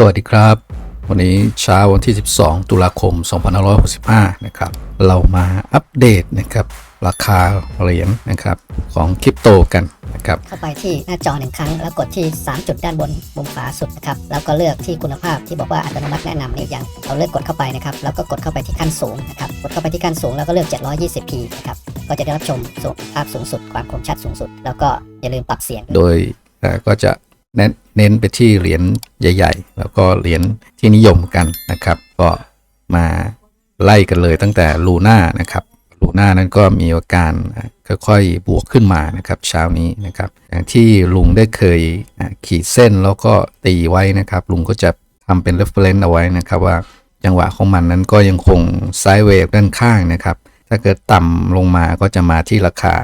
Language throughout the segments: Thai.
สวัสดีครับ วันนี้เช้าวันที่ 12 ตุลาคม 2565 นะครับ เรามาอัปเดตนะครับ ราคาเหรียญนะครับของคริปโตกันนะครับ เข้าไปที่หน้าจอหนึ่งครั้ง แล้วกดที่ 3 จุดด้านบนมุมขวาสุดนะครับ แล้วก็เลือกที่คุณภาพที่บอกว่าอัตโนมัติแนะนำนี่ยังเราเลือกกดเข้าไปนะครับ แล้วก็กดเข้าไปที่ขั้นสูงนะครับ กดเข้าไปที่ขั้นสูงแล้วก็เลือก 720p นะครับ ก็จะได้รับชมสูงภาพสูงสุด ความคมชัดสูงสุด แล้วก็อย่าลืมปรับเสียง โดยเอ่อก็จะ เน้นไปที่เหรียญใหญ่ ๆ แล้วก็เหรียญที่นิยมกันนะครับ ก็มาไล่กันเลยตั้งแต่ลูน่านะครับลูน่านั้นก็มีอาการค่อยๆบวกขึ้นมานะครับเช้านี้นะครับอย่างที่ลุงได้เคยขีดเส้นแล้วก็ตีไว้นะครับ ลุงก็จะทำเป็น reference เอาไว้นะครับว่าจังหวะของมันนั้นก็ยังคงไซด์เวฟด้านข้างนะครับ ถ้าเกิดต่ำลงมาก็จะมาที่ราคา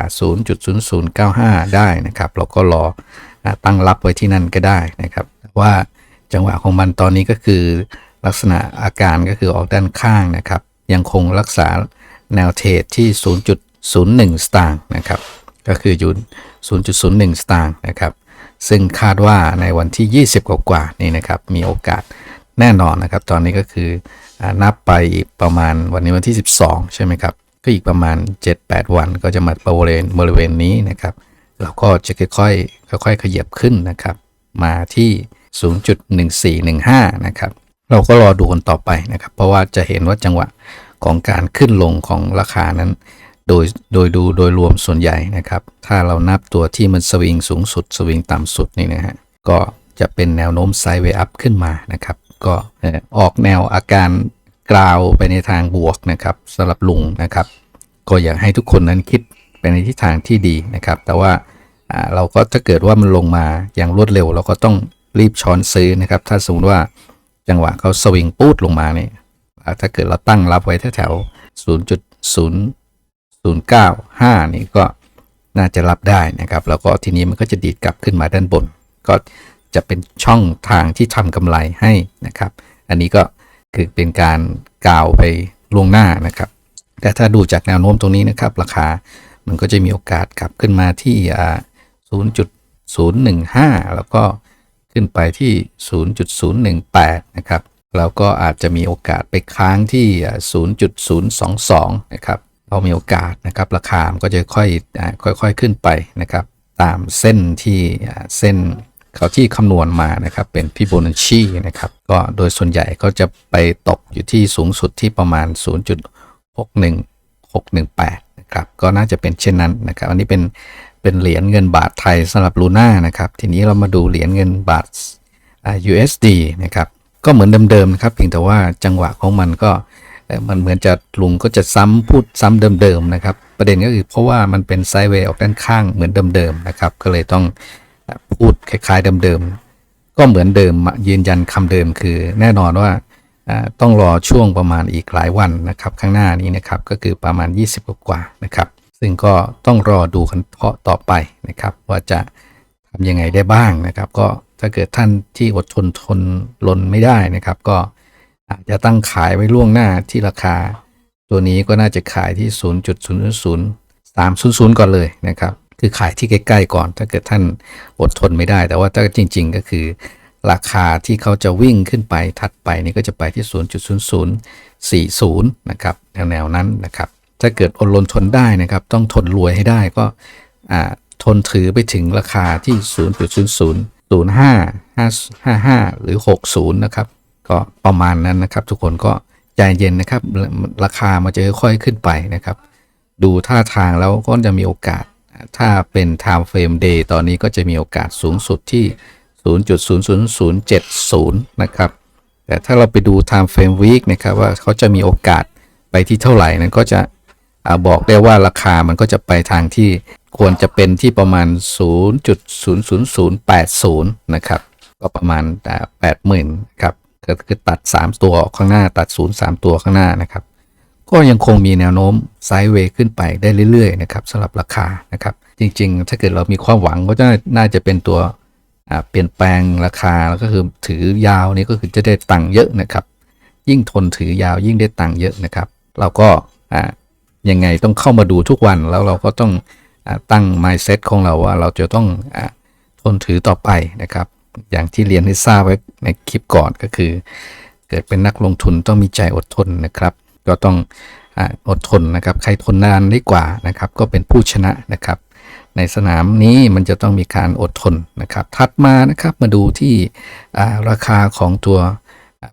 0.0095 ได้นะครับแล้วก็รอ ตั้งรับไว้ที่นั่นก็ได้นะครับว่าจังหวะของมันตอนนี้ก็คือลักษณะอาการก็คือออกด้านข้างนะครับ ยังคงรักษาแนวเทรดที่ 0.01 สตางค์นะครับ ก็คืออยู่ 0.01 สตางค์นะครับ ซึ่งคาดว่าในวันที่ 20 กว่าๆนี่นะครับ มีโอกาสแน่นอนนะครับ ตอนนี้ก็คือนับไปอีกประมาณวันนี้วันที่ 12 ใช่ไหมครับ ก็อีกประมาณ 7-8 วันก็จะมาบริเวณบริเวณนี้นะครับ เราก็จะค่อยๆค่อยๆขยับขึ้นนะครับ มาที่ 0.1415 นะครับ เราก็รอดูกันต่อไปนะครับ เพราะว่าจะเห็นว่าจังหวะของการขึ้นลงของราคานั้น โดยโดยดูโดยรวมส่วนใหญ่นะครับ ถ้าเรานับตัวที่มันสวิงสูงสุด สวิงต่ำสุดนี่นะฮะก็จะเป็นแนวโน้มไซด์เวย์อัพขึ้นมานะครับ ก็ออออกแนวอาการกราวไปในทางบวกนะครับสำหรับลุงนะครับ ก็อยากให้ทุกคนนั้นคิด ไปในทิศทางที่ดีนะครับ แต่ว่าเราก็ถ้าเกิดว่ามันลงมาอย่างรวดเร็ว เราก็ต้องรีบช้อนซื้อนะครับ ถ้าสมมติว่าจังหวะเขาสวิงปูดลงมาเนี่ยถ้าเกิดเราตั้งรับไว้แถวๆ0.0 095 นี่ก็น่าจะรับได้นะครับ แล้วก็ทีนี้มันก็จะดีดกลับขึ้นมาด้านบน ก็จะเป็นช่องทางที่ทำกำไรให้นะครับ อันนี้ก็คือเป็นการกล่าวไปล่วงหน้านะครับ แต่ถ้าดูจากแนวโน้มตรงนี้นะครับ ราคา มันก็จะมีโอกาสกลับขึ้นมาที่ 0.015 แล้วก็ขึ้นไปที่ 0.018 นะครับ แล้วก็อาจจะมีโอกาสไปค้างที่ 0.022 นะครับเรามีโอกาสนะครับ ราคามันก็จะค่อยค่อยๆขึ้นไปนะครับ ตามเส้นที่เส้นเขาที่คำนวณมานะครับเป็นฟิโบนัชชีนะครับก็โดยส่วนใหญ่ก็จะไปตกอยู่ที่สูงสุดที่ประมาณ 0.61618 นะครับก็น่าจะเป็นเช่นนั้นนะครับ อันนี้เป็นเป็นเหรียญเงินบาทไทยสำหรับลูน่านะครับ ทีนี้เรามาดูเหรียญเงินบาท USD นะครับก็เหมือนเดิมๆนะครับเพียงแต่ว่าจังหวะของมันก็มันเหมือนจะลุงก็จะซ้ำพูดซ้ำเดิมๆนะครับ ประเด็นก็คือเพราะว่ามันเป็นไซด์เวย์ออกด้านข้างเหมือนเดิมๆนะครับ ก็เลยต้องพูดคล้ายๆเดิมๆก็เหมือนเดิมยืนยันคำเดิมคือแน่นอนว่า ต้องรอช่วงประมาณอีกหลายวันนะครับ ข้างหน้านี้นะครับก็คือประมาณ 20 กว่าๆนะครับ ซึ่งก็ต้องรอดูกันต่อไปนะครับ ว่าจะทำยังไงได้บ้างนะครับ ก็ถ้าเกิดท่านที่อดทนทนลนไม่ได้นะครับ ก็อาจจะตั้งขายไว้ล่วงหน้าที่ราคา ตัวนี้ก็น่าจะขายที่ 0.00300 ก่อนเลยนะครับ คือขายที่ใกล้ๆก่อน ถ้าเกิดท่านอดทนไม่ได้ แต่ว่าถ้าจริง ๆ ก็คือ ราคาที่เขาจะวิ่งขึ้นไปถัดไปนี่ก็จะไปที่ 0.0040 นะครับแนวๆนั้นนะครับ ถ้าเกิดอดรนทนได้นะครับ ต้องทนรวยให้ได้ก็อ่าทนถือไปถึงราคาที่ 0.0005 55 หรือ 60 นะครับ ก็ประมาณนั้นนะครับ ทุกคนก็ใจเย็นนะครับ ราคามันจะค่อยขึ้นไปนะครับ ดูท่าทางแล้วก็จะมีโอกาส ถ้าเป็น time frame day ตอนนี้ก็จะมีโอกาสสูงสุดที่ 0.00070 นะครับ แต่ถ้าเราไปดู time frame week นะครับว่าเขาจะมีโอกาสไปที่เท่าไหร่นั้นก็จะอบอกได้ว่าราคามันก็จะไปทางที่ควรจะเป็นที่ประมาณ 0.00080 นะครับ ก็ประมาณ 80,000ครับก็คือตัด 3 ตัวออกข้างหน้าตัด 0 3 ตัวข้างหน้านะครับ ก็ยังคงมีแนวโน้มไซด์เวย์ขึ้นไปได้เรื่อยๆนะครับสำหรับราคานะครับ จริงๆ ถ้าเกิดเรามีความหวังก็จะน่าจะเป็นตัว เปลี่ยนแปลงราคาแล้วก็คือถือยาวนี่ก็คือจะได้ตังค์เยอะนะครับ ยิ่งทนถือยาวยิ่งได้ตังค์เยอะนะครับ เราก็อ่ายังไงต้องเข้ามาดูทุกวันแล้วเราก็ต้องอตั้ง mindset ของเราว่าเราจะต้องอทนถือต่อไปนะครับ อย่างที่เรียนให้ทราบไว้ในคลิปก่อนก็คือ เกิดเป็นนักลงทุนต้องมีใจอดทนนะครับ ก็ต้องออดทนนะครับ ใครทนนานได้กว่านะครับ ก็เป็นผู้ชนะนะครับ ในสนามนี้มันจะต้องมีการอดทนนะครับ ถัดมานะครับมาดูที่ราคาของตัว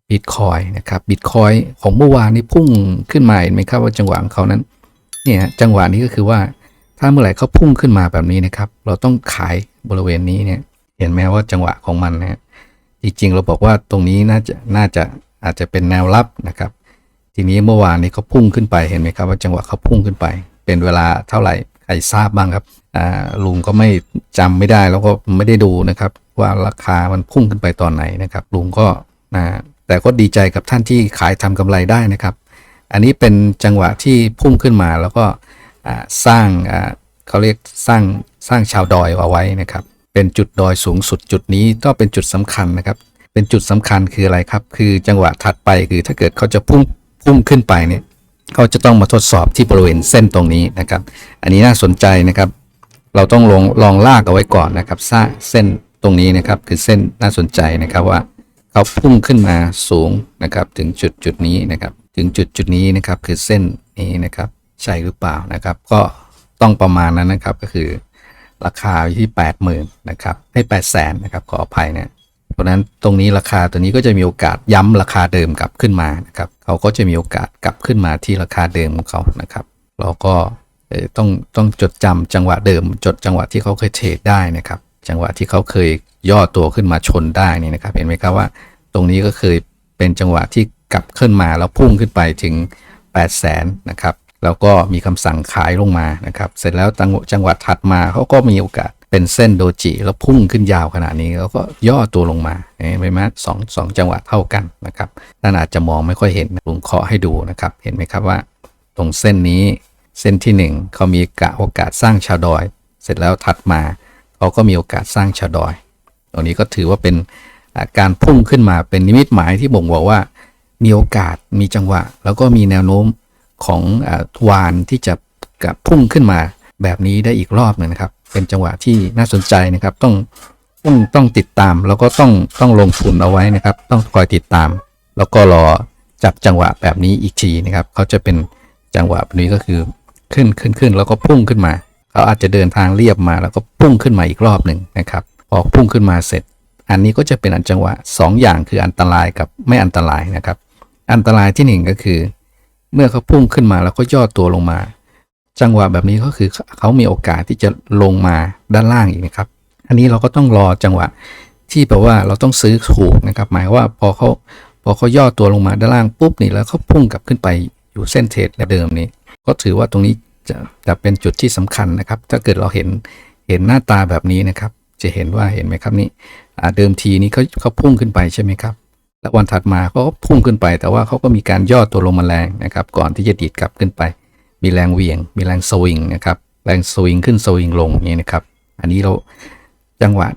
บิตคอยนะครับบิตคอยของเมื่อวานนี้พุ่งขึ้นมาเห็นไหมครับว่าจังหวะของเขานั้นเนี่ยจังหวะนี้ก็คือว่าถ้าเมื่อไหร่เขาพุ่งขึ้นมาแบบนี้นะครับ เราต้องขายบริเวณนี้เนี่ยเห็นไหมว่าจังหวะของมันนะฮะจริงๆเราบอกว่าตรงนี้น่าจะน่าจะอาจจะเป็นแนวรับนะครับ ทีนี้เมื่อวานนี้เขาพุ่งขึ้นไปเห็นไหมครับว่าจังหวะเขาพุ่งขึ้นไป เป็นเวลาเท่าไหร่ รทราบบ้างครับอ่าลุงก็ไม่จำไม่ได้แล้วก็ไม่ได้ดูนะครับ ว่าราคามันพุ่งขึ้นไปตอนไหนนะครับ ลุงก็นะแต่ก็ดีใจกับท่านที่ขายทำกำไรได้นะครับ อันนี้เป็นจังหวะที่พุ่งขึ้นมาแล้วก็สร้างเขาเรียกสร้างสร้างชาวดอยเอาไว้นะครับ เป็นจุดดอยสูงสุดจุดนี้ก็เป็นจุดสำคัญนะครับ เป็นจุดสำคัญคืออะไรครับ คือจังหวะถัดไปคือถ้าเกิดเขาจะพุ่งพุ่งขึ้นไปเนี่ย เขาจะต้องมาทดสอบที่บริเวณเส้นตรงนี้นะครับ อันนี้น่าสนใจนะครับ เราต้องลองลองลากเอาไว้ก่อนนะครับสร้างเส้นตรงนี้นะครับ คือเส้นน่าสนใจนะครับว่าเขาพุ่งขึ้นมาสูงนะครับ ถึงจุดจุดนี้นะครับ ถึงจุดจุดนี้นะครับ คือเส้นนี้นะครับ ใช่หรือเปล่านะครับ ก็ต้องประมาณนั้นนะครับก็คือ ราคาอยู่ที่ 80,000นะครับให้8 0 0 0 0นนะครับขออภัยเนี่ยเพราะฉะนั้นตรงนี้ราคาตัวนี้ก็จะมีโอกาสย้ำราคาเดิมกลับขึ้นมานะครับ เขาก็จะมีโอกาสกลับขึ้นมาที่ราคาเดิมของเขานะครับ เราก็ต้องต้องจดจำจังหวะเดิม จดจังหวะที่เขาเคยเทรดได้นะครับ จังหวะที่เขาเคยย่อตัวขึ้นมาชนได้นี่นะครับ เห็นไหมครับว่า ตรงนี้ก็เคยเป็นจังหวะที่กลับขึ้นมาแล้วพุ่งขึ้นไปถึง 8 0 0แสนนะครับ แล้วก็มีคำสั่งขายลงมานะครับ เสร็จแล้วจังหวะถัดมาเขาก็มีโอกาส เป็นเส้นโดจิแล้วพุ่งขึ้นยาวขนาดนี้แล้วก็ย่อตัวลงมาเห็นไหมสองสองจังหวะเท่ากันนะครับท่านอาจจะมองไม่ค่อยเห็นลุงเคาะให้ดูนะครับ เห็นไหมครับว่า ตรงเส้นนี้เส้นที่หนึ่งเขามีกะโอกาสสร้างชาวดอย เสร็จแล้วถัดมาเขาก็มีโอกาสสร้างชาวดอย ตรงนี้ก็ถือว่าเป็นการพุ่งขึ้นมาเป็นนิมิตหมายที่บ่งบอกว่า มีโอกาสมีจังหวะ แล้วก็มีแนวโน้มของอวานที่จะพุ่งขึ้นมาแบบนี้ได้อีกรอบหนึ่งนะครับ เป็นจังหวะที่น่าสนใจนะครับ ต้องต้องต้องติดตาม แล้วก็ต้องต้องลงทุนเอาไว้นะครับ ต้องคอยติดตาม แล้วก็รอจับจังหวะแบบนี้อีกทีนะครับเขาจะเป็นจังหวะแบบนี้ก็คือขึ้นขึ้นขึ้นแล้วก็พุ่งขึ้นมาเขาอาจจะเดินทางเรียบมาแล้วก็พุ่งขึ้นมาอีกรอบหนึ่งนะครับพอพุ่งขึ้นมาเสร็จ อันนี้ก็จะเป็นอันจังหวะ 2 อย่างคืออันตรายกับไม่อันตรายนะครับ อันตรายที่หนึ่งก็คือ เมื่อเขาพุ่งขึ้นมาแล้วก็ย่อตัวลงมา จังหวะแบบนี้ก็คือเขามีโอกาสที่จะลงมาด้านล่างอีกนะครับ อันนี้เราก็ต้องรอจังหวะที่แปลว่าเราต้องซื้อถูกนะครับ หมายว่าพอเขาพอเขาย่อตัวลงมาด้านล่างปุ๊บนี่แล้วเขาพุ่งกลับขึ้นไปอยู่เส้นเทรดเดิมนี้ ก็ถือว่าตรงนี้จะจะเป็นจุดที่สำคัญนะครับ ถ้าเกิดเราเห็นเห็นหน้าตาแบบนี้นะครับ จะเห็นว่าเห็นไหมครับนี่เดิมทีนี้เขาเขาพุ่งขึ้นไปใช่ไหมครับแล้ววันถัดมาเขาก็พุ่งขึ้นไป แต่ว่าเขาก็มีการย่อตัวลงมาแรงนะครับ ก่อนที่จะดีดกลับขึ้นไป มีแรงเหวี่ยง มีแรงสวิงนะครับ แรงสวิงขึ้นสวิงลงอย่างนี้นะครับ อันนี้เราจังหวะ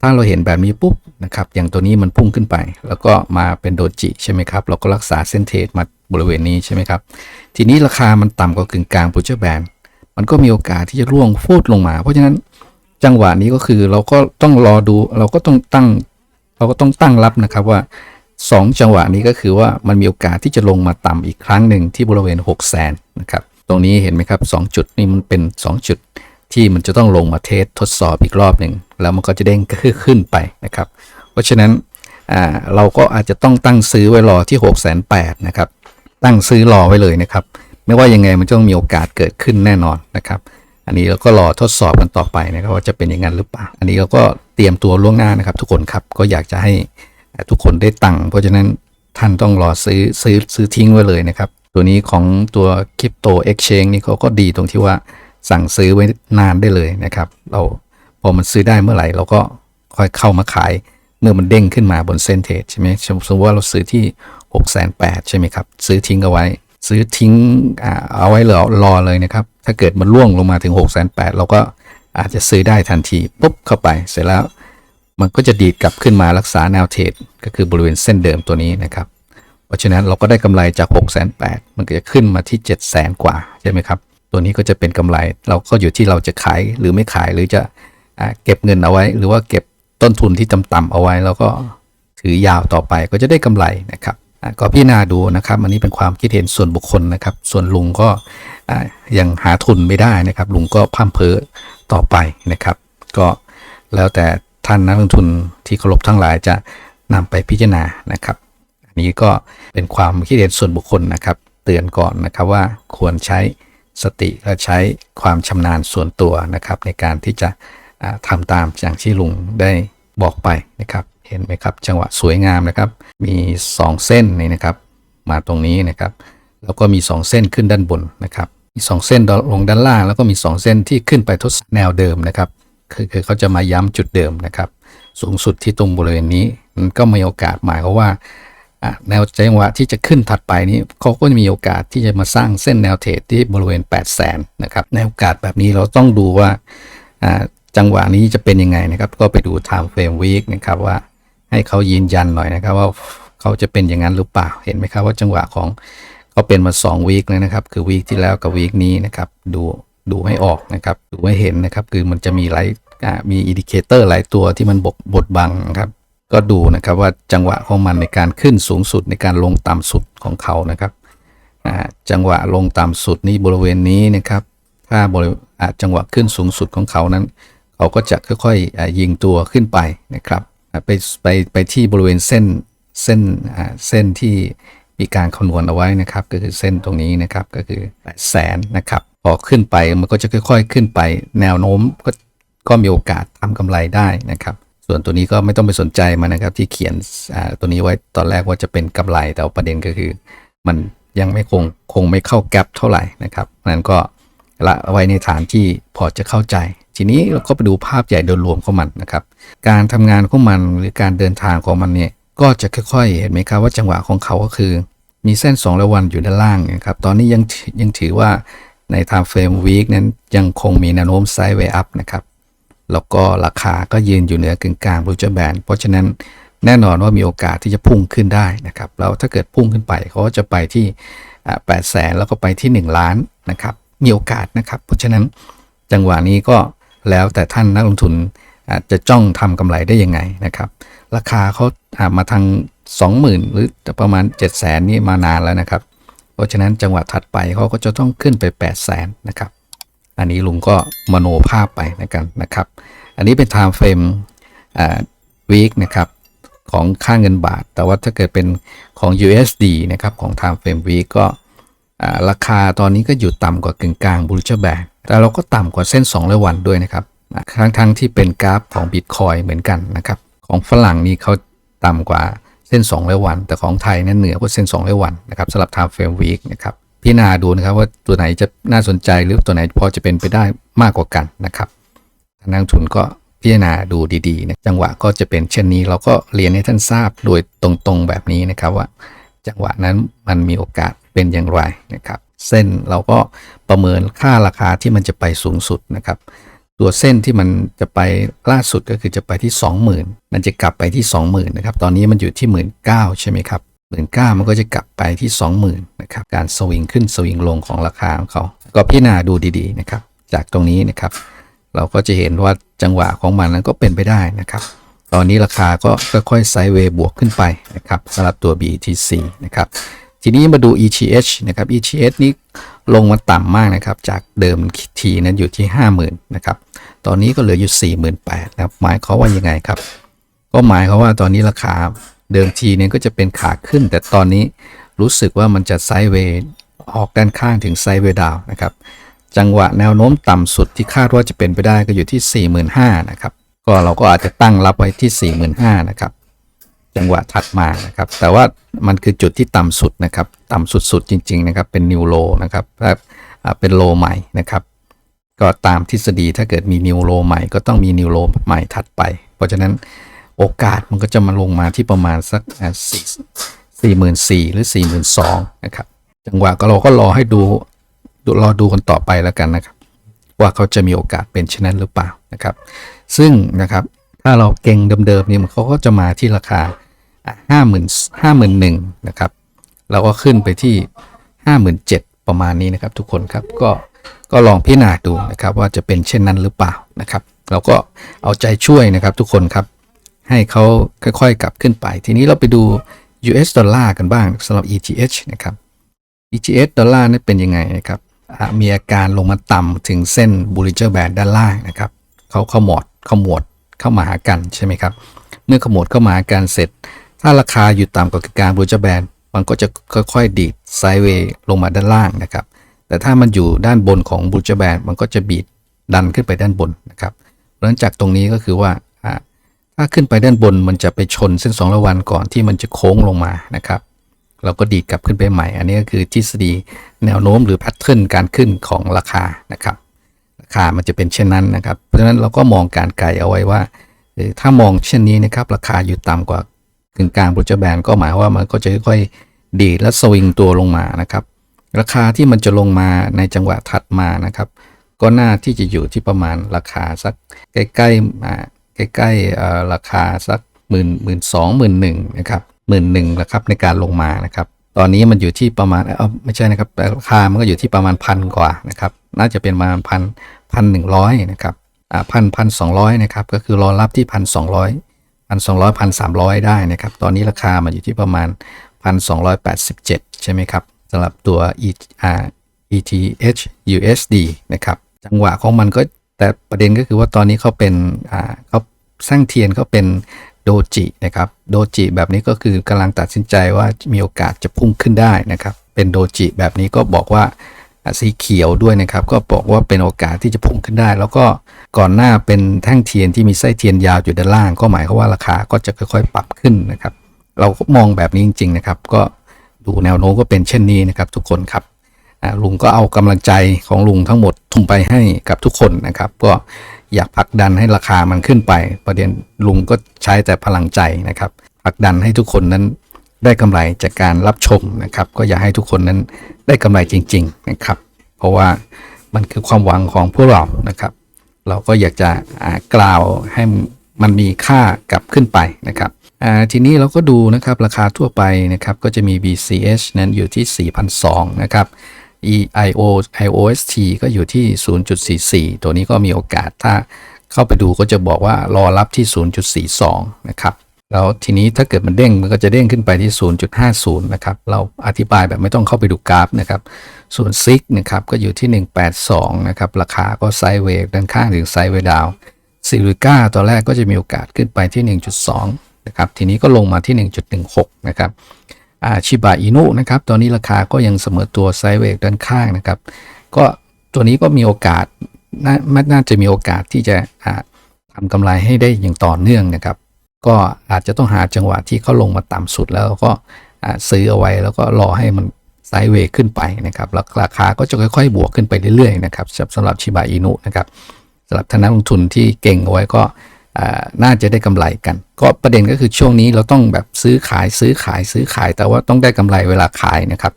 ถ้าเราเห็นแบบนี้ปุ๊บนะครับ อย่างตัวนี้มันพุ่งขึ้นไป แล้วก็มาเป็นโดจิใช่ไหมครับ เราก็รักษาเส้นเทรดมาบริเวณนี้ใช่ไหมครับ ทีนี้ราคามันต่ำกว่ากึ่งกลางปูเจอร์แบนมันก็มีโอกาสที่จะร่วงฟูดลงมา เพราะฉะนั้นจังหวะนี้ก็คือเราก็ต้องรอดู เราก็ต้องตั้ง เราก็ต้องตั้งรับนะครับว่า 2 จังหวะนี้ก็คือว่ามันมีโอกาสที่จะลงมาต่ำอีกครั้งหนึ่งที่บริเวณ 6 0 0 0 0นะครับ ตรงนี้เห็นไหมครับ 2 จุดนี่มันเป็น 2 จุดที่มันจะต้องลงมาเทสทดสอบอีกรอบหนึ่งแล้วมันก็จะเด้งขึ้นไปนะครับ เพราะฉะนั้นเราก็อาจจะต้องตั้งซื้อไว้รอที่ 6 8 0 0 0นะครับ ตั้งซื้อรอไว้เลยนะครับ ไม่ว่ายังไงมันจะต้องมีโอกาสเกิดขึ้นแน่นอนนะครับ อันนี้เราก็รอทดสอบกันต่อไปนะครับว่าจะเป็นอย่างนั้นหรือเปล่า อันนี้เราก็เตรียมตัวล่วงหน้านะครับ ทุกคนครับก็อยากจะให้ทุกคนได้ตังค์เพราะฉะนั้นท่านต้องรอซื้อซื้อซื้อทิ้งไว้เลยนะครับ ตัวนี้ของตัวคริปโตเอ็กชแนนนี่เขาก็ดีตรงที่ว่าสั่งซื้อไว้นานได้เลยนะครับ เราพอมันซื้อได้เมื่อไหร่ เราก็ค่อยเข้ามาขายเมื่อมันเด้งขึ้นมาบนเส้นเทรดใช่ไหมสมมติว่าเราซื้อที่6 8 0 0 0ใช่ไหมครับ ซื้อทิ้งเอาไว้ ซื้อทิ้งเอาไว้รอรอเลยนะครับ ถ้าเกิดมันล่วงลงมาถึง6 8 0 0 0เราก็อาจจะซื้อได้ทันทีปุ๊บเข้าไป เสร็จแล้ว มันก็จะดีดกลับขึ้นมารักษาแนวเทรดก็คือบริเวณเส้นเดิมตัวนี้นะครับ เพราะฉะนั้นเราก็ได้กำไรจาก 6 8 0 0 0มันก็จะขึ้นมาที่ 7 0 0 0 0กว่าใช่ไหมครับ ตัวนี้ก็จะเป็นกำไรเราก็อยู่ที่เราจะขายหรือไม่ขายหรือจะเก็บเงินเอาไว้ หรือว่าเก็บต้นทุนที่ต่ำๆเอาไว้แล้วก็ถือยาวต่อไปก็จะได้กำไรนะครับก็พิจารณาดูนะครับอันนี้เป็นความคิดเห็นส่วนบุคคลนะครับ ส่วนลุงก็ยังหาทุนไม่ได้นะครับ ลุงก็พั่มเพอต่อไปนะครับ ก็แล้วแต่ท่านนักลงทุนที่เคารพทั้งหลายจะนำไปพิจารณานะครับ นี้ก็เป็นความคิดเห็นส่วนบุคคลนะครับ เตือนก่อนนะครับว่าควรใช้สติและใช้ความชำนาญส่วนตัวนะครับ ในการที่จะอ่าทำตามอย่างที่ลุงได้บอกไปนะครับ เห็นไหมครับ จังหวะสวยงามนะครับ มี 2 เส้นนี่นะครับ มาตรงนี้นะครับ แล้วก็มี 2 เส้นขึ้นด้านบนนะครับมี2เส้นลงด้านล่าง แล้วก็มี 2 เส้นที่ขึ้นไปทดแนวเดิมนะครับ คือคือเขาจะมาย้ำจุดเดิมนะครับ สูงสุดที่ตรงบริเวณนี้มันก็มีโอกาสหมายเขาว่า แนวจังหวะที่จะขึ้นถัดไปนี้เขาก็จะมีโอกาสที่จะมาสร้างเส้นแนวเทรดที่บริเวณ 8 0 0แสนนะครับในโอกาสแบบนี้เราต้องดูว่าจังหวะนี้จะเป็นยังไงนะครับ ก็ไปดู time frame week นะครับว่าให้เขายืนยันหน่อยนะครับ ว่าเขาจะเป็นอย่างนั้นหรือเปล่าเห็นไหมครับว่าจังหวะของเขาเป็นมา2วีคเลยนะครับ คือวีคที่แล้วกับวีคนี้นะครับ ดูดูให้ออกนะครับ ดูให้เห็นนะครับ คือมันจะมีหลายมีอินดิเคเตอร์หลายตัวที่มันบกบดบังนะครับ ก็ดูนะครับว่าจังหวะของมันในการขึ้นสูงสุดในการลงต่ำสุดของเขานะครับจังหวะลงต่ำสุดนี้บริเวณนี้นะครับถ้าบริอาจังหวะขึ้นสูงสุดของเขานั้น เขาก็จะค่อยๆยิงตัวขึ้นไปนะครับไปไปไปที่บริเวณเส้นเส้นเส้นที่มีการคำนวณเอาไว้นะครับ ก็คือเส้นตรงนี้นะครับก็คือแสนนะครับพอขึ้นไปมันก็จะค่อย ๆ ขึ้นไป แนวโน้มก็ก็มีโอกาสทำกำไรได้นะครับ ส่วนตัวนี้ก็ไม่ต้องไปสนใจมันนะครับ ที่เขียนตัวนี้ไว้ตอนแรกว่าจะเป็นกำไรแต่ประเด็นก็คือ มันยังไม่คงคงไม่เข้าแกลบเท่าไหร่นะครับนั้นก็ละไว้ในฐานที่พอจะเข้าใจ ทีนี้เราก็ไปดูภาพใหญ่โดยรวมของมันนะครับ การทำงานของมันหรือการเดินทางของมันเนี่ยก็จะค่อยๆ เห็นไหมครับว่าจังหวะของเขาก็คือ มีเส้น2ระวันอยู่ด้านล่างนะครับ ตอนนี้ยังยังถือว่าใน time frame week นั้นยังคงมีแนวโน้มไซด์เวย์อัพนะครับ แล้วก็ราคาก็ยืนอยู่เหนือกึ่งกลางบรูเจอร์แบนเพราะฉะนั้นแน่นอนว่ามีโอกาสที่จะพุ่งขึ้นได้นะครับ แล้วถ้าเกิดพุ่งขึ้นไปเขาก็จะไปที่แปดแสนแล้วก็ไปที่ 1 ล้านนะครับ มีโอกาสนะครับ เพราะฉะนั้นจังหวะนี้ก็แล้วแต่ท่านนักลงทุนจะจ้องทำกำไรได้ยังไงนะครับ ราคาเขาอ่ามาทาง 20,000 หรือประมาณ 7 0 0แสนนี่มานานแล้วนะครับ เพราะฉะนั้นจังหวะถัดไปเขาก็จะต้องขึ้นไป 8 0 0แสนนะครับ อันนี้ลุงก็มโนภาพไปนะครับนะครับ อันนี้เป็น time frame อ่า week นะครับของค่าเงินบาท แต่ว่าถ้าเกิดเป็นของ USD นะครับของ time frame week ก็ราคาตอนนี้ก็อยู่ต่ำกว่ากึ่งกลางบู l ช s แบงแต่เราก็ต่ำกว่าเส้น2ร้อยวันด้วยนะครับทั้งทั้งที่เป็นกราฟของ Bitcoin เหมือนกันนะครับ ของฝรั่งนี่เขาต่ำกว่าเส้น2ร้อยวัน แต่ของไทยนั้นเหนือกว่าเส้น2ร้อยวันนะครับสำหรับ time frame week นะครับ พิจารณาดูนะครับ ว่าตัวไหนจะน่าสนใจหรือตัวไหนพอจะเป็นไปได้มากกว่ากันนะครับนักลงทุนก็พิจารณาดูดีๆนะจังหวะก็จะเป็นเช่นนี้ เราก็เรียนให้ท่านทราบโดยตรงๆแบบนี้นะครับว่า จังหวะนั้นมันมีโอกาสเป็นอย่างไรนะครับ เส้นเราก็ประเมินค่าราคาที่มันจะไปสูงสุดนะครับ ตัวเส้นที่มันจะไปล่าสุดก็คือจะไปที่ 20,000 มันจะกลับไปที่ 20,000นะครับตอนนี้มันอยู่ที่ 19,000ใช่ไหมครับ 19,000มันก็จะกลับไปที่ 20,000นะครับการสวิงขึ้นสวิงลงของราคาของเขา ก็พิจารณาดูดีๆนะครับจากตรงนี้นะครับเราก็จะเห็นว่าจังหวะของมันนั้นก็เป็นไปได้นะครับ ตอนนี้ราคาก็ค่อยๆไซด์เวย์บวกขึ้นไปนะครับสำหรับตัว BTC นะครับทีนี้มาดู ETH นะครับ ETH นี้ลงมาต่ำมากนะครับ จากเดิมทีนั้นอยู่ที่ 50,000นะครับตอนนี้ก็เหลืออยู่ 48,000นะครับหมายเขาว่ายังไงครับ ก็หมายเขาว่าตอนนี้ราคา เดิมทีเนี่ยก็จะเป็นขาขึ้น แต่ตอนนี้รู้สึกว่ามันจะไซด์เวย์ออกด้านข้างถึงไซด์เวย์ดาวนะครับจังหวะแนวโน้มต่ำสุดที่คาดว่าจะเป็นไปได้ก็อยู่ที่ 45,000นะครับก็เราก็อาจจะตั้งรับไว้ที่ 45,000นะครับจังหวะถัดมานะครับ แต่ว่ามันคือจุดที่ต่ำสุดนะครับ ต่ำสุดๆจริง ๆ นะครับ เป็นนิวโลนะครับถ้าเป็นโลใหม่นะครับก็ตามทฤษฎีถ้าเกิดมีนิวโลใหม่ก็ต้องมีนิวโลใหม่ถัดไป เพราะฉะนั้น โอกาสมันก็จะมาลงมาที่ประมาณสักสี่สี่หมื่นสี่หรือสี่หมื่นสองนะครับ จังหวะก็เราก็รอให้ดูดูรอดูกันต่อไปแล้วกันนะครับ ว่าเขาจะมีโอกาสเป็นเช่นนั้นหรือเปล่านะครับ ซึ่งนะครับถ้าเราเก่งเดิมๆเนี่ยมันเขาก็จะมาที่ราคาห้าหมื่นห้าหมื่นหนึ่งนะครับเราก็ขึ้นไปที่ห้าหมื่นเจ็ดประมาณนี้นะครับ ทุกคนครับก็ก็ลองพิจารณาดูนะครับ ว่าจะเป็นเช่นนั้นหรือเปล่านะครับ เราก็เอาใจช่วยนะครับทุกคนครับ ให้เขาค่อยๆ กลับขึ้นไป ทีนี้เราไปดู US ดอลลาร์กันบ้างสำหรับ ETH นะครับ ETH ดอลลาร์นี่เป็นยังไงนะครับมีอาการลงมาต่ำถึงเส้น Bollinger Band ด้านล่างนะครับเขาขมวดขมวดเข้ามาหากันใช่ไหมครับ เมื่อขมวดเข้ามาหากันเสร็จ ถ้าราคาอยู่ต่ำกว่ากลาง Bollinger Band มันก็จะค่อยๆ ดีดไซด์เวย์ลงมาด้านล่างนะครับ แต่ถ้ามันอยู่ด้านบนของ Bollinger Band มันก็จะบีดดันขึ้นไปด้านบนนะครับเพราะฉะนั้นจากตรงนี้ก็คือว่า ถ้าขึ้นไปด้านบนมันจะไปชนเส้น2ระวันก่อนที่มันจะโค้งลงมานะครับ เราก็ดีดกลับขึ้นไปใหม่ อันนี้ก็คือทฤษฎีแนวโน้มหรือแพทเทิร์นการขึ้นของราคานะครับ ราคามันจะเป็นเช่นนั้นนะครับ เพราะฉะนั้นเราก็มองการไกลเอาไว้ว่าเอ่อถ้ามองเช่นนี้นะครับ ราคาอยู่ต่ำกว่ากึ่งกลางบูจแบนก็หมายว่ามันก็จะค่อยๆดีดและสวิงตัวลงมานะครับ ราคาที่มันจะลงมาในจังหวะถัดมานะครับ ก็น่าที่จะอยู่ที่ประมาณราคาสักใกล้ๆมา ใกล้ๆราคาสักหมื่นหมื่นสองหมื่นหนึ่งนะครับหมื่นหนึ่งนะครับในการลงมานะครับ ตอนนี้มันอยู่ที่ประมาณเออไม่ใช่นะครับแต่ราคามันก็อยู่ที่ประมาณพันกว่านะครับน่าจะเป็นประมาณพันพันหนึ่งร้อยนะครับอ่าพันพันสองร้อยนะครับก็คือรอรับที่พันสองร้อยพันสองร้อยพันสามร้อยได้นะครับตอนนี้ราคามันอยู่ที่ประมาณพันสองร้อยแปดสิบเจ็ดใช่ไหมครับสำหรับตัว E อ่า ETH USD นะครับจังหวะของมันก็แต่ประเด็นก็คือว่าตอนนี้เขาเป็นอ่าเขา สร้างเทียนเขาเป็นโดจินะครับโดจิแบบนี้ก็คือกำลังตัดสินใจว่ามีโอกาสจะพุ่งขึ้นได้นะครับ เป็นโดจิแบบนี้ก็บอกว่าสีเขียวด้วยนะครับ ก็บอกว่าเป็นโอกาสที่จะพุ่งขึ้นได้ แล้วก็ก่อนหน้าเป็นแท่งเทียนที่มีไส้เทียนยาวอยู่ด้านล่าง ก็หมายความว่าราคาก็จะค่อยๆ ปรับขึ้นนะครับ เราก็มองแบบนี้จริง ๆ นะครับ ก็ดูแนวโน้มก็เป็นเช่นนี้นะครับ ทุกคนครับ ลุงก็เอากำลังใจของลุงทั้งหมดทุ่มไปให้กับทุกคนนะครับ ก็อยากผลักดันให้ราคามันขึ้นไป ประเด็นลุงก็ใช้แต่พลังใจนะครับผลักดันให้ทุกคนนั้นได้กำไรจากการรับชมนะครับ ก็อยากให้ทุกคนนั้นได้กำไรจริง ๆนะครับ เพราะว่ามันคือความหวังของพวกเรานะครับ เราก็อยากจะกล่าวให้มันมีค่ากลับขึ้นไปนะครับทีนี้เราก็ดูนะครับราคาทั่วไปนะครับก็จะมี BCH นั้นอยู่ที่ 4,200นะครับ EIO IOST ก็อยู่ที่ 0.44 ตัวนี้ก็มีโอกาสถ้าเข้าไปดูก็จะบอกว่ารอรับที่ 0.42 นะครับ แล้วทีนี้ถ้าเกิดมันเด้งมันก็จะเด้งขึ้นไปที่ 0.50 นะครับ เราอธิบายแบบไม่ต้องเข้าไปดูกราฟนะครับส่วนซิกนะครับก็อยู่ที่ 182 นะครับ ราคาก็ไซด์เวย์ด้านข้างถึงไซด์เวดาวซิลิก้าตอนแรกก็จะมีโอกาสขึ้นไปที่ 1.2 นะครับ ทีนี้ก็ลงมาที่ 1.16 นะครับ ชิบะอินุนะครับตอนนี้ราคาก็ยังเสมอตัวไซเวย์ด้านข้างนะครับ ก็ตัวนี้ก็มีโอกาสนาน่าน่าจะมีโอกาสที่จะทำกำไรให้ได้อย่างต่อเนื่องนะครับ ก็อาจจะต้องหาจังหวะที่เขาลงมาต่ำสุดแล้วก็ซื้อเอาไว้แล้วก็รอให้มันไซเวย์ขึ้นไปนะครับแล้วราคาก็จะค่อยๆ บวกขึ้นไปเรื่อยๆนะครับสำหรับชิบะอินุนะครับสำหรับท่านนักลงทุนที่เก่งเอาไว้ก็ น่าจะได้กำไรกัน ก็ประเด็นก็คือช่วงนี้เราต้องแบบซื้อขายซื้อขายซื้อขาย แต่ว่าต้องได้กำไรเวลาขายนะครับ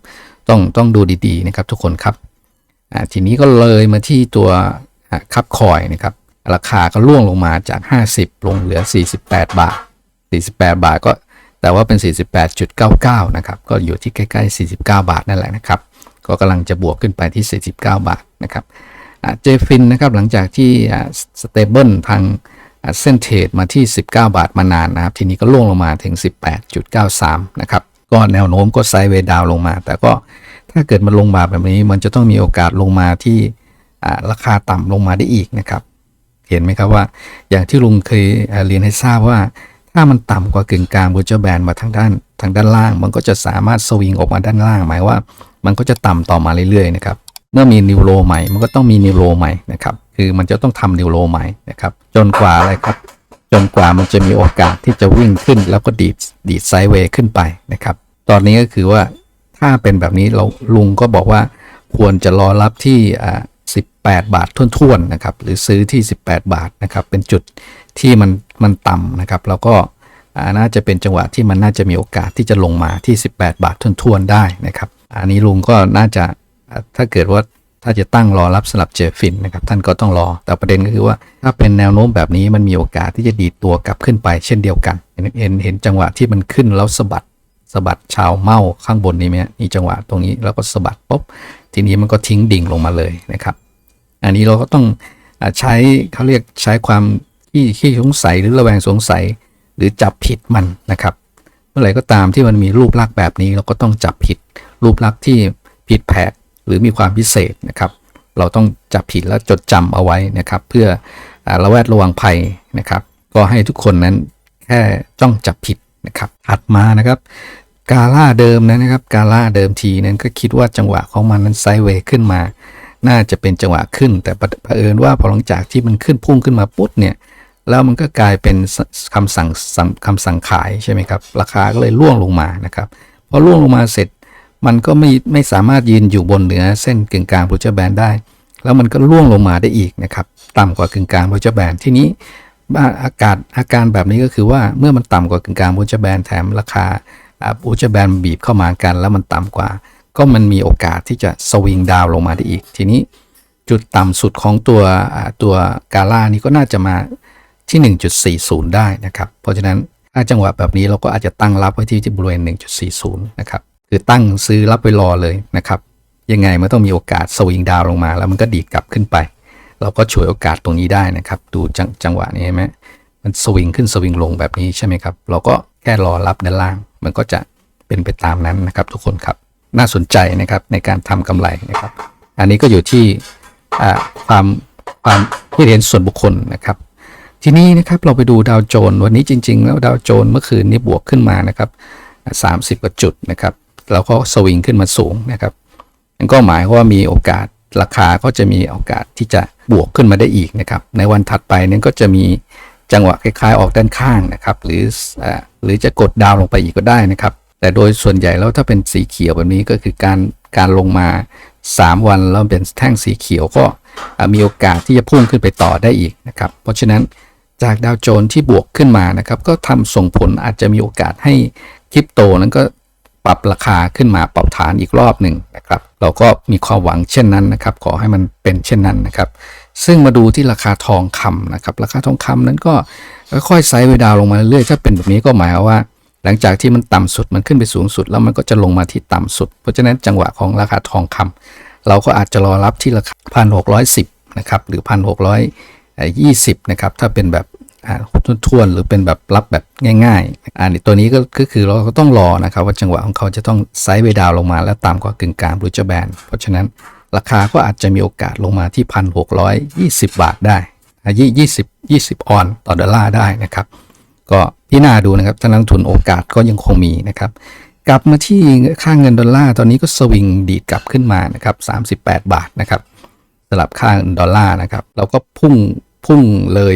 ต้องต้องดูดีๆนะครับทุกคนครับทีนี้ก็เลยมาที่ตัวคับคอยนะครับ ราคาก็ร่วงลงมาจาก 50 ลงเหลือ 48 บาท 48 บาทก็แต่ว่าเป็น 48.99 นะครับ ก็อยู่ที่ใกล้ๆ 49 บาทนั่นแหละนะครับ ก็กำลังจะบวกขึ้นไปที่ 49 บาทนะครับเจฟินนะครับ หลังจากที่สเตเบิลทาง เส้นเทรดมาที่ 19 บาทมานานนะครับ ทีนี้ก็ล่วงลงมาถึง 18.93 นะครับ ก็แนวโน้มก็ไซด์เวดาวลงมา แต่ก็ถ้าเกิดมันลงมาแบบนี้ มันจะต้องมีโอกาสลงมาที่ราคาต่ำลงมาได้อีกนะครับ เห็นไหมครับว่า อย่างที่ลุงเคยเรียนให้ทราบว่า ถ้ามันต่ำกว่ากึ่งกลางบูเจอร์แบนมาทางด้านทางด้านล่าง มันก็จะสามารถสวิงออกมาด้านล่าง หมายว่า มันก็จะต่ำต่อมาเรื่อยๆนะครับ เมื่อมีนิวโรใหม่ มันก็ต้องมีนิวโรใหม่นะครับ คือมันจะต้องทำนิวโรใหม่นะครับ จนกว่าอะไรครับ จนกว่ามันจะมีโอกาสที่จะวิ่งขึ้น แล้วก็ดีดดีดไซด์เวย์ขึ้นไปนะครับ ตอนนี้ก็คือว่าถ้าเป็นแบบนี้เราลุงก็บอกว่าควรจะรอรับที่อ่า18 บาทท่วนๆนะครับ หรือซื้อที่ 18 บาทนะครับ เป็นจุดที่มันมันต่ำนะครับ แล้วก็น่าจะเป็นจังหวะที่มันน่าจะมีโอกาสที่จะลงมาที่ 18 บาทท่วนๆได้นะครับ อันนี้ลุงก็น่าจะ ถ้าเกิดว่าถ้าจะตั้งรอรับสลับเจฟินนะครับท่านก็ต้องรอ แต่ประเด็นก็คือว่า ถ้าเป็นแนวโน้มแบบนี้มันมีโอกาสที่จะดีดตัวกลับขึ้นไปเช่นเดียวกันเห็นเห็นเห็นจังหวะที่มันขึ้นแล้วสะบัดสะบัดชาวเมาข้างบนนี้ไหมนี่จังหวะตรงนี้แล้วก็สะบัดปุ๊บทีนี้มันก็ทิ้งดิ่งลงมาเลยนะครับ อันนี้เราก็ต้องอใช้เขาเรียกใช้ความที่ขี้สงสัยหรือระแวงสงสัย หรือจับผิดมันนะครับ เมื่อไหร่ก็ตามที่มันมีรูปลักษณ์แบบนี้เราก็ต้องจับผิดรูปลักษณ์ที่ผิดแผก หรือมีความพิเศษนะครับ เราต้องจับผิดและจดจำเอาไว้นะครับ เพื่ออระแวดระวังภัยนะครับ ก็ให้ทุกคนนั้นแค่จ้องจับผิดนะครับถัดมานะครับกาล่าเดิมนะครับกาล่าเดิมทีนั้นก็คิดว่าจังหวะของมันนั้นไซเวย์ขึ้นมา น่าจะเป็นจังหวะขึ้น แต่เผอิญว่าพอหลังจากที่มันขึ้นพุ่งขึ้นมาปุ๊บเนี่ยแล้วมันก็กลายเป็นคำสั่งสั่งคำสั่งขายใช่ไหมครับราคาก็เลยร่วงลงมานะครับพอร่วงลงมาเสร็จ มันก็ไม่ไม่สามารถยืนอยู่บนเหนือเส้นกึ่งกลางบูเจอร์แบนได้ แล้วมันก็ร่วงลงมาได้อีกนะครับ ต่ำกว่ากึ่งกลางบูเจอร์แบนทีนี้บ้าอากาศอาการแบบนี้ก็คือว่าเมื่อมันต่ำกว่ากึ่งกลางบูเจอร์แบนแถมราคาบูเจอร์แบนบีบเข้ามากัน แล้วมันต่ำกว่า ก็มันมีโอกาสที่จะสวิงดาวลงมาได้อีก ทีนี้จุดต่ำสุดของตัวตัวกาล่านี้ก็น่าจะมาที่ 1.40 ได้นะครับ เพราะฉะนั้นถ้าจังหวะแบบนี้เราก็อาจจะตั้งรับไว้ที่บริเวณ 1.40 นะครับ คือตั้งซื้อรับไว้รอเลยนะครับ ยังไงมันต้องมีโอกาสสวิงดาวลงมา แล้วมันก็ดีดกลับขึ้นไป เราก็ฉวยโอกาสตรงนี้ได้นะครับ ดูจจังหวะนี้เห็นไหมมันสวิงขึ้นสวิงลงแบบนี้ใช่ไหมครับ เราก็แค่รอรับด้านล่าง มันก็จะเป็นไปตามนั้นนะครับ ทุกคนครับ น่าสนใจนะครับในการทำกำไรนะครับ อันนี้ก็อยู่ที่ความความคิดเห็นส่วนบุคคลนะครับ ทีนี้นะครับเราไปดูดาวโจนส์วันนี้จริง ๆ แล้วดาวโจนส์เมื่อคืนนี้บวกขึ้นมานะครับ30กว่าจุดนะครับ แล้วก็สวิงขึ้นมาสูงนะครับนั่นก็หมายว่ามีโอกาสราคาก็จะมีโอกาสที่จะบวกขึ้นมาได้อีกนะครับ ในวันถัดไปนั้นก็จะมีจังหวะคล้ายๆออกด้านข้างนะครับ หรืออหรือจะกดดาวลงไปอีกก็ได้นะครับ แต่โดยส่วนใหญ่แล้วถ้าเป็นสีเขียวแบบนี้ก็คือการการลงมา 3 วันแล้วเป็นแท่งสีเขียวก็มีโอกาสที่จะพุ่งขึ้นไปต่อได้อีกนะครับ เพราะฉะนั้นจากดาวโจนส์ที่บวกขึ้นมานะครับ ก็ทำส่งผลอาจจะมีโอกาสให้คริปโตนั้นก็ ปรับราคาขึ้นมาปรับฐานอีกรอบหนึ่งนะครับ เราก็มีความหวังเช่นนั้นนะครับ ขอให้มันเป็นเช่นนั้นนะครับ ซึ่งมาดูที่ราคาทองคำนะครับ ราคาทองคำนั้นก็ค่อยๆไซด์เวดาวลงมาเรื่อยๆถ้าเป็นแบบนี้ก็หมายว่า หลังจากที่มันต่ำสุดมันขึ้นไปสูงสุด แล้วมันก็จะลงมาที่ต่ำสุด เพราะฉะนั้นจังหวะของราคาทองคำเราก็อาจจะรอรับที่ราคาพันหกร้อยสิบนะครับหรือพันหกร้อยยี่สิบนะครับถ้าเป็นแบบ ทุ่วนๆหรือเป็นแบบรับแบบง่ายๆอันนี้ตัวนี้ก็คือเราก็ต้องรอนะครับว่าจังหวะของเขาจะต้องไซด์เวดาวน์ลงมาแล้วต่ำกว่ากึ่งกลางบรูเจอร์แบนเพราะฉะนั้นราคาก็อาจจะมีโอกาสลงมาที่พันหกร้อยยี่สิบบาทได้ยี่ยี่สิบยี่สิบออนต่อดอลลาร์ได้นะครับ ก็พี่นาดูนะครับถ้านักลงทุนโอกาสก็ยังคงมีนะครับ กลับมาที่ค่าเงินดอลลาร์ตอนนี้ก็สวิงดีดกลับขึ้นมานะครับ38 บาทนะครับสลับค่าเงินดอลลาร์นะครับ เราก็พุ่งพุ่งเลย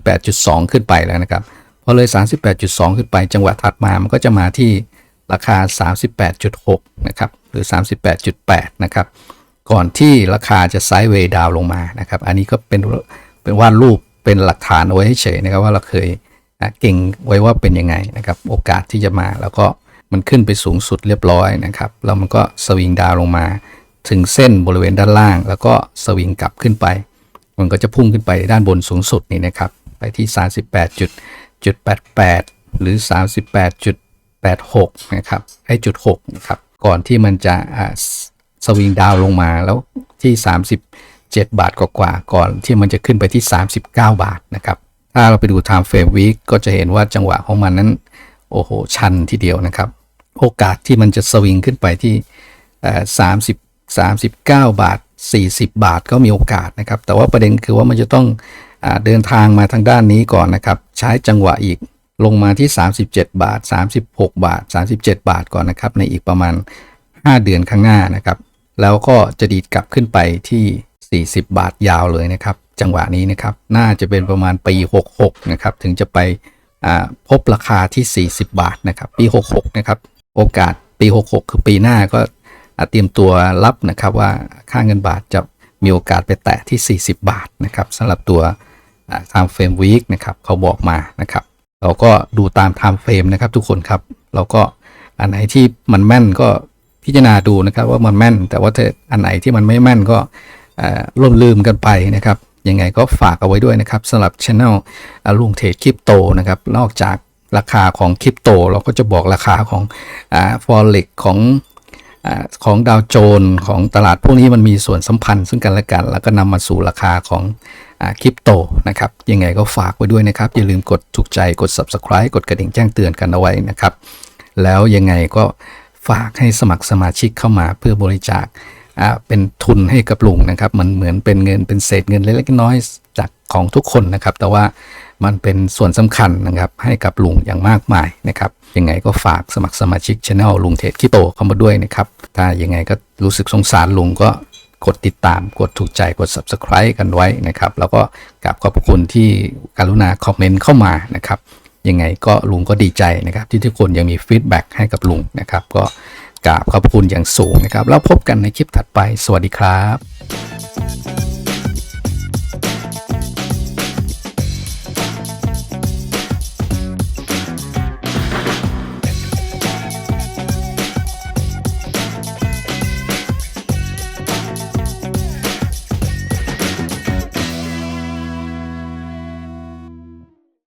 38.2 ขึ้นไปแล้วนะครับ พอเลย 38.2 ขึ้นไป จังหวะถัดมา มันก็จะมาที่ราคา 38.6 นะครับ หรือ 38.8 นะครับ ก่อนที่ราคาจะไซด์เวย์ดาวลงมา นะครับ อันนี้ก็เป็น เป็นวาดรูป เป็นหลักฐานเอาไว้ให้เฉยนะครับ ว่าเราเคยอะเก่งไว้ว่าเป็นยังไงนะครับ โอกาสที่จะมา แล้วก็มันขึ้นไปสูงสุดเรียบร้อยนะครับ แล้วมันก็สวิงดาวลงมา ถึงเส้นบริเวณด้านล่าง แล้วก็สวิงกลับขึ้นไป มันก็จะพุ่งขึ้นไปด้านบนสูงสุดนี่นะครับ ไปที่ 38.88 หรือ 38.86 นะครับไอ้จุด6นะครับ ก่อนที่มันจะสวิงดาวน์ลงมาแล้วที่ 37 บาทกว่าๆก่อนที่มันจะขึ้นไปที่ 39 บาทนะครับ ถ้าเราไปดู time frame week ก็จะเห็นว่าจังหวะของมันนั้น โอ้โห ชันทีเดียวนะครับ โอกาสที่มันจะสวิงขึ้นไปที่ 30 39 บาท 40 บาทก็มีโอกาสนะครับ แต่ว่าประเด็นคือว่ามันจะต้องอเดินทางมาทางด้านนี้ก่อนนะครับ ใช้จังหวะอีกลงมาที่ 37 บาท 36 บาท 37 บาทก่อนนะครับ ในอีกประมาณ 5 เดือนข้างหน้านะครับ แล้วก็จะดีดกลับขึ้นไปที่ 40 บาทยาวเลยนะครับ จังหวะนี้นะครับ น่าจะเป็นประมาณปี 66 นะครับ ถึงจะไปพบราคาที่ 40 บาทนะครับ ปี 66 นะครับ โอกาสปี 66 คือปีหน้าก็ เตรียมตัวรับนะครับว่าค่าเงินบาทจะมีโอกาสไปแตะที่ 40 บาทนะครับสำหรับตัว time frame week นะครับเขาบอกมานะครับ เราก็ดูตาม time frame นะครับทุกคนครับ เราก็อันไหนที่มันแม่นก็พิจารณาดูนะครับว่ามันแม่น แต่ว่าถ้าอันไหนที่มันไม่แม่นก็เอ่อร่วมลืมกันไปนะครับยังไงก็ฝากเอาไว้ด้วยนะครับสำหรับช anel อ่าลุงเทรดคริปโตนะครับนอกจากราคาของคริปโต เราก็จะบอกราคาของอ่า forex ของ ของดาวโจนส์ของตลาดพวกนี้มันมีส่วนสัมพันธ์ซึ่งกันและกัน แล้วก็นำมาสู่ราคาของอคริปโตนะครับ ยังไงก็ฝากไว้ด้วยนะครับ อย่าลืมกดถูกใจกด subscribe กดกระดิ่งแจ้งเตือนกันเอาไว้นะครับ แล้วยังไงก็ฝากให้สมัครสมาชิกเข้ามาเพื่อบริจาคเป็นทุนให้กับลุงนะครับ มันเหมือนเป็นเงินเป็นเศษเงินเล็กๆน้อยๆจากของทุกคนนะครับ แต่ว่ามันเป็นส่วนสำคัญนะครับให้กับลุงอย่างมากมายนะครับยังไงก็ฝากสมัครสมาชิกช anel ลุงเทรดคริปโตเข้ามาด้วยนะครับ ถ้ายังไงก็รู้สึกสงสารลุงก็กดติดตามกดถูกใจกด subscribe กันไว้นะครับ แล้วก็กราบขอบพระคุณที่กรุณาคอมเมนต์เข้ามานะครับ ยังไงก็ลุงก็ดีใจนะครับ ที่ทุกคนยังมีฟีดแบ็กให้กับลุงนะครับ ก็กราบขอบคุณอย่างสูงนะครับ แล้วพบกันในคลิปถัดไป สวัสดีครับ